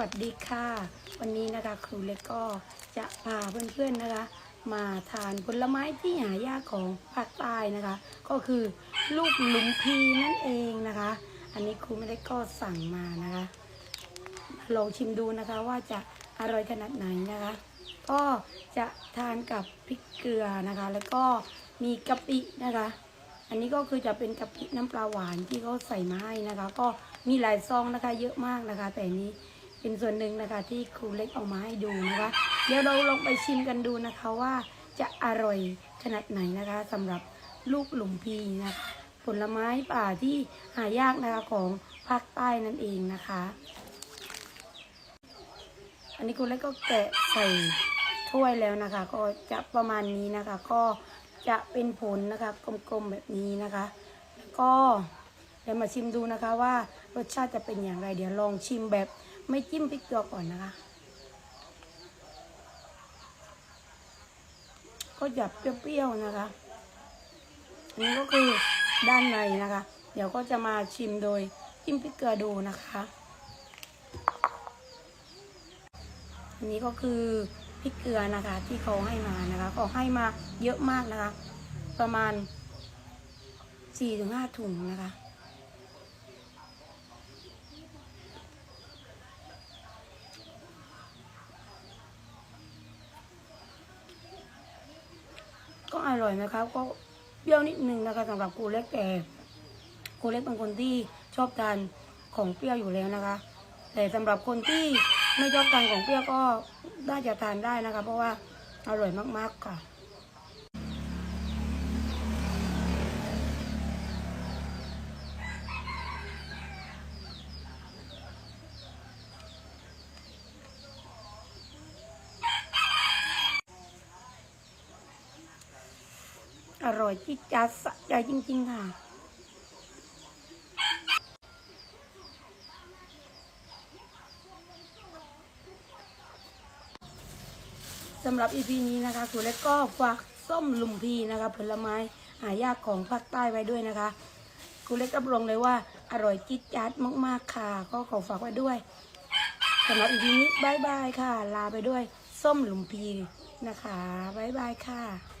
วัสดีค่ะ วันนี้นะคะครูเล็กก็จะพาเพื่อนๆนะคะ มาทานผลไม้ที่หายากของภาคใต้นะคะ ก็คือลูกหลุมพีนั่นเองนะคะ อันนี้ครูไม่ได้ก็สั่งมานะคะลองชิมดูนะคะว่าจะอร่อยขนาดไหนนะคะ ก็จะทานกับพริกเกลือนะคะ แล้วก็มีกะปินะคะ อันนี้ก็คือจะเป็นกะปิน้ำปลาหวานที่เขาใส่มาให้นะคะ ก็มีหลายซองนะคะเยอะมากนะคะ แต่นี้ เป็นส่วนหนึ่งนะคะที่ครูเล็กเอามาให้ดูนะคะ เดี๋ยวเราลองไปชิมกันดูนะคะว่าจะอร่อยขนาดไหนนะคะสำหรับลูกหลุมพีนะคะผลไม้ป่าที่หายากนะคะของภาคใต้นั่นเองนะคะ อันนี้ครูเล็กก็แกะใส่ถ้วยแล้วนะคะ ก็จะประมาณนี้นะคะ ก็จะเป็นผลนะคะกลมๆแบบนี้นะคะ แล้วก็เดี๋ยวมาชิมดูนะคะว่ารสชาติจะเป็นอย่างไร เดี๋ยวลองชิมแบบ ไม่จิ้มพริกเกลือก่อนนะคะ ก็จะเปรี้ยวๆนะคะอันนี้ก็คือด้านในนะคะ เดี๋ยวก็จะมาชิมโดยจิ้มพริกเกลือดูนะคะอันนี้ก็คือพริกเกลือนะคะ ที่เขาให้มานะคะเขาให้มาเยอะมากนะคะ ประมาณ4-5ถึงถุงนะคะ ก็อร่อยนะคะก็เปรี้ยวนิดนึงนะคะสำหรับครูเล็กแต่ครูเล็กเป็นคนที่ชอบทานของเปรี้ยวอยู่แล้วนะคะ แต่สำหรับคนที่ไม่ชอบทานของเปรี้ยวก็น่าจะทานได้นะคะ เพราะว่าอร่อยมากๆค่ะ อร่อยที่จัดสะใจจริง ๆ ค่ะ สำหรับ EP นี้นะคะครูเล็กก็ฝากส้มลุมพีนะคะ ผลไม้หายากของภาคใต้ไว้ด้วยนะคะครูเล็กรับรองเลยว่าอร่อยจิ๊ดจัดมาก ๆ ค่ะ ก็ขอฝากไว้ด้วยสำหรับ EP นี้บายบายค่ะ ลาไปด้วย ส้มลุมพีนะคะบายบายค่ะ